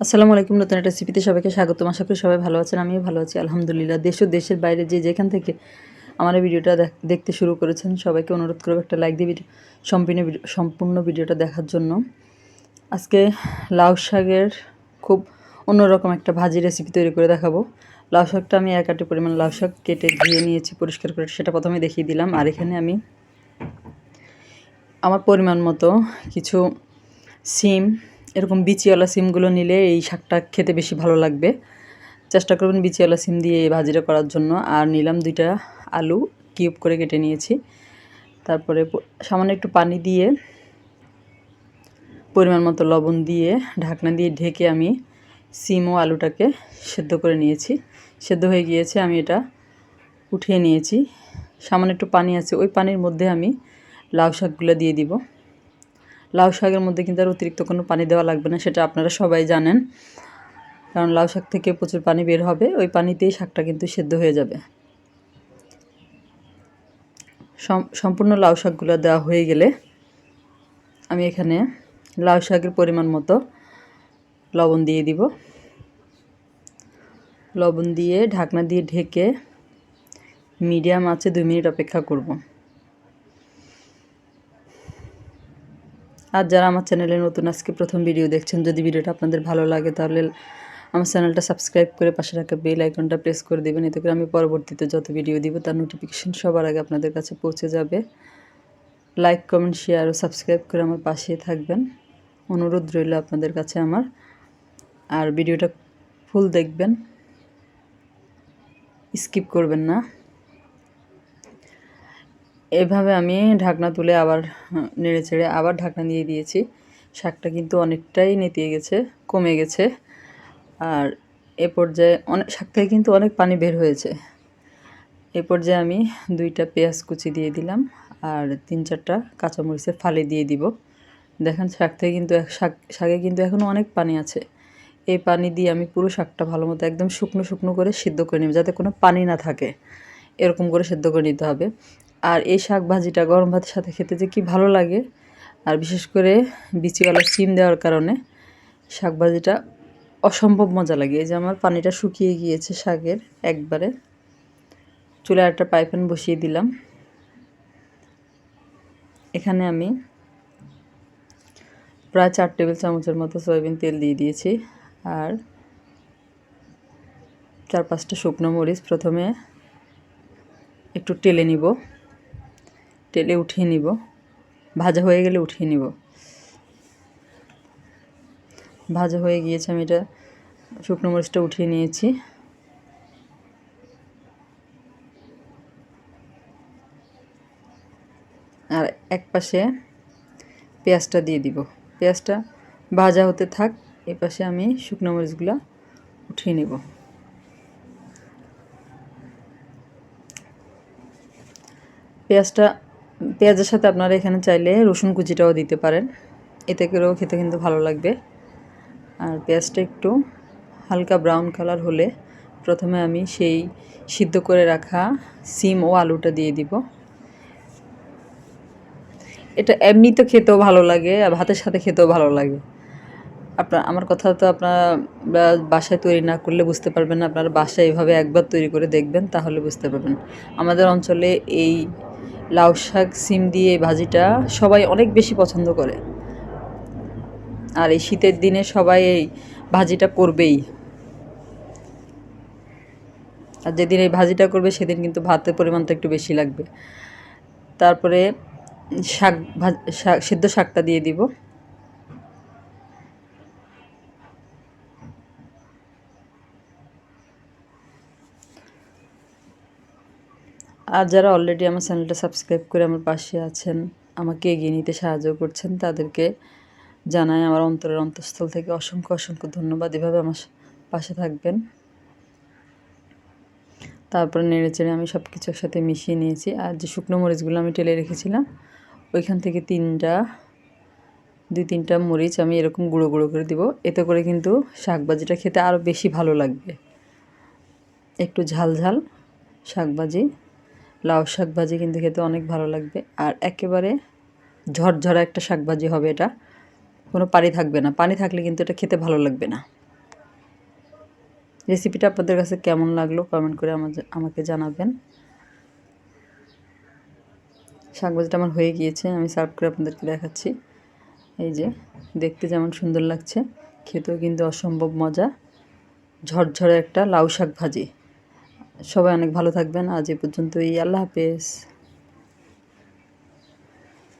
আসসালামু আলাইকুম, নতুন একটা রেসিপিতে সবাইকে স্বাগতম। আশা করি সবাই ভালো আছেন, আমিও ভালো আছি, আলহামদুলিল্লাহ। দেশ ও দেশের বাইরে যে যেখান থেকে আমার ভিডিওটা দেখ- দেখতে শুরু করেছেন, সবাইকে অনুরোধ করব একটা লাইক দিয়ে ভিডিও সম্পূর্ণ সম্পূর্ণ ভিডিওটা দেখার জন্য। আজকে লাউ শাকের খুব অন্যরকম একটা ভাজি রেসিপি তৈরি করে দেখাবো। লাউ শাকটা আমি এক আটি পরিমাণ লাউ শাক কেটে ধুয়ে নিয়েছি পরিষ্কার করে, সেটা প্রথমে দেখিয়ে দিলাম। আর এখানে আমি আমার পরিমাণ মতো কিছু সিম এরকম বিচিওয়ালা সিমগুলো নিলে এই শাকটা খেতে বেশি ভালো লাগবে। চেষ্টা করবেন বিচিওয়ালা সিম দিয়ে এই ভাজিটা করার জন্য। আর নিলাম দুইটা আলু কিউব করে কেটে নিয়েছি। তারপরে সামান্য একটু পানি দিয়ে, পরিমাণ মতো লবণ দিয়ে, ঢাকনা দিয়ে ঢেকে আমি সিম ও আলুটাকে সেদ্ধ করে নিয়েছি। সেদ্ধ হয়ে গিয়েছে, আমি এটা উঠিয়ে নিয়েছি। সামান্য একটু পানি আছে, ওই পানির মধ্যে আমি লাউ শাকগুলো দিয়ে দিব। লাউ শাকের মধ্যে কিন্তু আর অতিরিক্ত কোনো পানি দেওয়া লাগবে না, সেটা আপনারা সবাই জানেন। কারণ লাউ শাক থেকে প্রচুর পানি বের হবে, ওই পানিতেই শাকটা কিন্তু সেদ্ধ হয়ে যাবে। সম্পূর্ণ লাউ শাকগুলো দেওয়া হয়ে গেলে আমি এখানে লাউ শাকের পরিমাণ মতো লবণ দিয়ে দিব। লবণ দিয়ে ঢাকনা দিয়ে ঢেকে মিডিয়াম আছে দুই মিনিট অপেক্ষা করব। আর যারা আমার চ্যানেলে নতুন, আজকে প্রথম ভিডিও দেখছেন, যদি ভিডিওটা আপনাদের ভালো লাগে, তাহলে আমার চ্যানেলটা সাবস্ক্রাইব করে পাশে রাখা বেল আইকনটা প্রেস করে দেবেন। এতে করে আমি পরবর্তীতে যত ভিডিও দিব, তার নোটিফিকেশন সবার আগে আপনাদের কাছে পৌঁছে যাবে। লাইক কমেন্ট শেয়ার ও সাবস্ক্রাইব করে আমার পাশে থাকবেন। অনুরোধ রইল আপনাদের কাছে আমার। আর ভিডিওটা ফুল দেখবেন। স্কিপ করবেন না। এভাবে আমি ঢাকনা তুলে আবার নেড়ে চেড়ে আবার ঢাকনা দিয়ে দিয়েছি। শাকটা কিন্তু অনেকটাই নেতিয়ে গেছে, কমে গেছে। আর এ পর্যায়ে অনেক শাক থেকে কিন্তু অনেক পানি বের হয়েছে। এ পর্যায়ে আমি দুইটা পেঁয়াজ কুচি দিয়ে দিলাম আর তিন চারটা কাঁচামরিচের ফালি দিয়ে দিব। দেখেন শাক থেকে কিন্তু শাক, শাকে কিন্তু এখনও অনেক পানি আছে। এই পানি দিয়ে আমি পুরো শাকটা ভালো মতো একদম শুকনো শুকনো করে সিদ্ধ করে নেব, যাতে কোনো পানি না থাকে। এরকম করে সেদ্ধ করে নিতে হবে। আর এই শাক ভাজিটা গরম ভাতের সাথে খেতে যে কি ভালো লাগে। আর বিশেষ করে বিচিওয়ালা সিম দেওয়ার কারণে শাক ভাজিটা অসম্ভব মজা লাগে। এই যে আমার পানিটা শুকিয়ে গিয়েছে শাকের একবারে। চুলায় একটা পাইপ্যান বসিয়ে দিলাম। এখানে আমি প্রায় চার টেবিল চামচের মতো সয়াবিন তেল দিয়ে দিয়েছি। আর চার পাঁচটা শুকনো মরিচ প্রথমে একটু টেলে নিব। টেলে উঠিয়ে নিব। ভাজা হয়ে গেলে উঠিয়ে নিব। ভাজা হয়ে গিয়েছে, আমি এটা শুকনো মরিচটা উঠিয়ে নিয়েছি। আর এক পাশে পেঁয়াজটা দিয়ে দিব। পেঁয়াজটা ভাজা হতে থাক, এ পাশে আমি শুকনো মরিচগুলো উঠিয়ে নেব। পেঁয়াজটা পেঁয়াজের সাথে আপনারা এখানে চাইলে রসুন কুচিটাও দিতে পারেন। এতে করেও খেতে কিন্তু ভালো লাগবে। আর পেঁয়াজটা একটু হালকা ব্রাউন কালার হলে প্রথমে আমি সেই সিদ্ধ করে রাখা সিম ও আলুটা দিয়ে দিব। এটা এমনি তো খেতেও ভালো লাগে, আর ভাতের সাথে খেতেও ভালো লাগে। আপনার আমার কথা তো আপনারা বাসায় তৈরি না করলে বুঝতে পারবেন না। আপনারা বাসায় এভাবে একবার তৈরি করে দেখবেন, তাহলে বুঝতে পারবেন। আমাদের অঞ্চলে এই লাউ শাক, সিম দিয়ে ভাজিটা সবাই অনেক বেশি পছন্দ করে। আর এই শীতের দিনে সবাই এই ভাজিটা করবেই। আর যেদিন এই ভাজিটা করবে, সেদিন কিন্তু ভাতের পরিমাণটা একটু বেশি লাগবে। তারপরে শাক ভাজ, শাক, সেদ্ধ শাকটা দিয়ে দিব। আর যারা অলরেডি আমার চ্যানেলটা সাবস্ক্রাইব করে আমার পাশে আছেন, আমাকে এগিয়ে নিতে সাহায্য করছেন, তাদেরকে জানাই আমার অন্তরের অন্তঃস্থল থেকে অসংখ্য অসংখ্য ধন্যবাদ। এভাবে আমার পাশে থাকবেন। তারপরে নেড়ে চেড়ে আমি সব কিছু একসাথে মিশিয়ে নিয়েছি। আর যে শুকনো মরিচগুলো আমি টেলে রেখেছিলাম, ওইখান থেকে তিনটা, দুই তিনটা মরিচ আমি এরকম গুঁড়ো গুঁড়ো করে দিব। এতে করে কিন্তু শাকভাজিটা খেতে আরও বেশি ভালো লাগবে। একটু ঝাল ঝাল শাকভাজি লাউ শাকভাজি কিন্তু খেতে অনেক ভালো লাগবে। আর একেবারে ঝরঝরা একটা শাকভাজি হবে এটা। কোনো পানি থাকবে না। পানি থাকলে কিন্তু এটা খেতে ভালো লাগবে না। রেসিপিটা আপনাদের কাছে কেমন লাগল কমেন্ট করে আমাকে জানাবেন। শাক ভাজাটা আমার হয়ে গিয়েছে, আমি সার্ভ করে আপনাদেরকে দেখাচ্ছি। এই যে, দেখতে যেমন সুন্দর লাগছে, খেতেও কিন্তু অসম্ভব মজা। ঝরঝরে একটা লাউ শাক ভাজি সবাই অনেক ভালো থাকবেন। আজ এ পর্যন্তই। আল্লাহ হাফেজ।